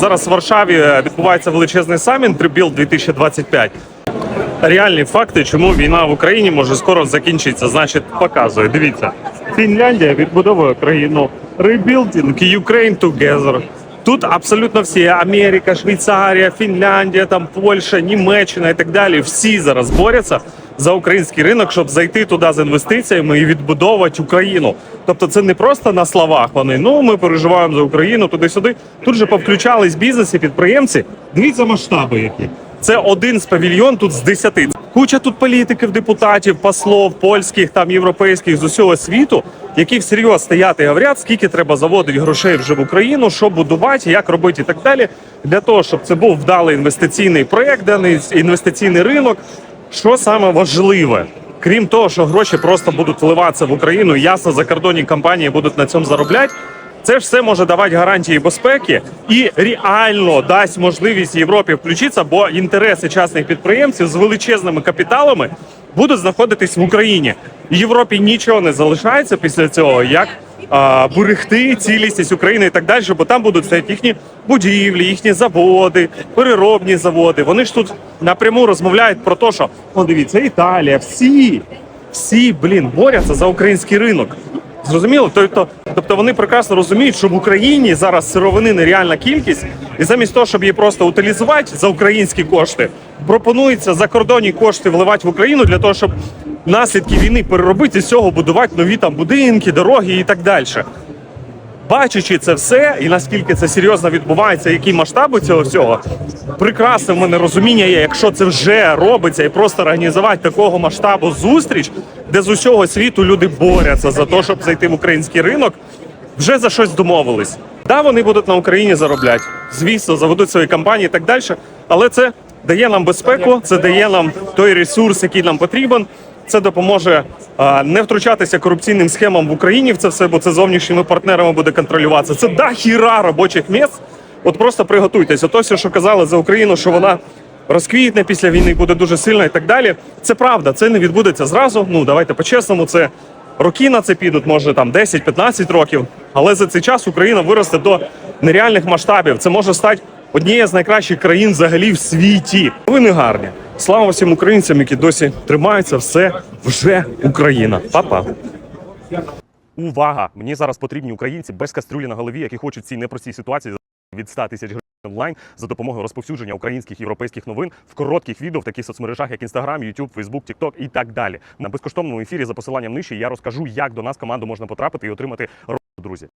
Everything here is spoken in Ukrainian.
зараз в Варшаві е, відбувається величезний саміт Rebuild 2025. Реальні факти, чому війна в Україні може скоро закінчитися, значить, показує. Дивіться, Фінляндія відбудовує країну. Rebuilding Ukraine together. Тут абсолютно всі Америка, Швейцарія, Фінляндія, там Польща, Німеччина і так далі. Всі зараз борються за український ринок, щоб зайти туди з інвестиціями і відбудовувати Україну. Тобто, це не просто на словах. Вони ну ми переживаємо за Україну туди-сюди. Тут же повключались бізнеси, підприємці. Дивіться масштаби, які це один з павільйон тут з десяти. Куча тут політиків, депутатів, послов, польських, там європейських з усього світу, які всерйоз стоять і говорять, скільки треба заводити грошей вже в Україну, що будувати, як робити і так далі, для того, щоб це був вдалий інвестиційний проєкт, даний інвестиційний ринок. Що саме важливе, крім того, що гроші просто будуть вливатися в Україну, ясно, закордонні компанії будуть на цьому заробляти. Це ж все може давати гарантії безпеки і реально дасть можливість Європі включитися, бо інтереси частних підприємців з величезними капіталами будуть знаходитись в Україні. Європі нічого не залишається після цього, як берегти цілісність України і так далі, бо там будуть стояти їхні будівлі, їхні заводи, переробні заводи. Вони ж тут напряму розмовляють про те, що о, дивіться, Італія, всі, всі, блін, борються за український ринок. Зрозуміло, тобто, тобто вони прекрасно розуміють, що в Україні зараз сировини нереальна кількість, і замість того, щоб її просто утилізувати за українські кошти, пропонується закордонні кошти вливати в Україну для того, щоб наслідки війни переробити з цього будувати нові там будинки, дороги і так далі. Бачачи це все, і наскільки це серйозно відбувається, які масштаби цього всього, прекрасне в мене розуміння є, якщо це вже робиться, і просто організувати такого масштабу зустріч, де з усього світу люди борються за те, щоб зайти в український ринок, вже за щось домовились. Да, вони будуть на Україні заробляти. Звісно, заведуть свої компанії і так далі. Але це дає нам безпеку, це дає нам той ресурс, який нам потрібен. Це допоможе не втручатися корупційним схемам в Україні в це все, бо це зовнішніми партнерами буде контролюватися. Це да хіра робочих місць. От просто приготуйтесь. Ото все, що казали за Україну, що вона розквітне після війни, буде дуже сильна і так далі. Це правда, це не відбудеться зразу. Ну давайте по-чесному, це роки на це підуть, може там 10-15 років. Але за цей час Україна виросте до нереальних масштабів. Це може стати однією з найкращих країн взагалі в світі. Ви не гарні. Слава всім українцям, які досі тримаються. Все вже Україна. Па-па. Увага! Мені зараз потрібні українці без кастрюлі на голові, які хочуть цій непростій ситуації від 100 тисяч гривень онлайн за допомогою розповсюдження українських європейських новин в коротких відео в таких соцмережах, як Instagram, YouTube, Facebook, TikTok і так далі. На безкоштовному ефірі за посиланням нижче я розкажу, як до нас команду можна потрапити і отримати роботу, друзі.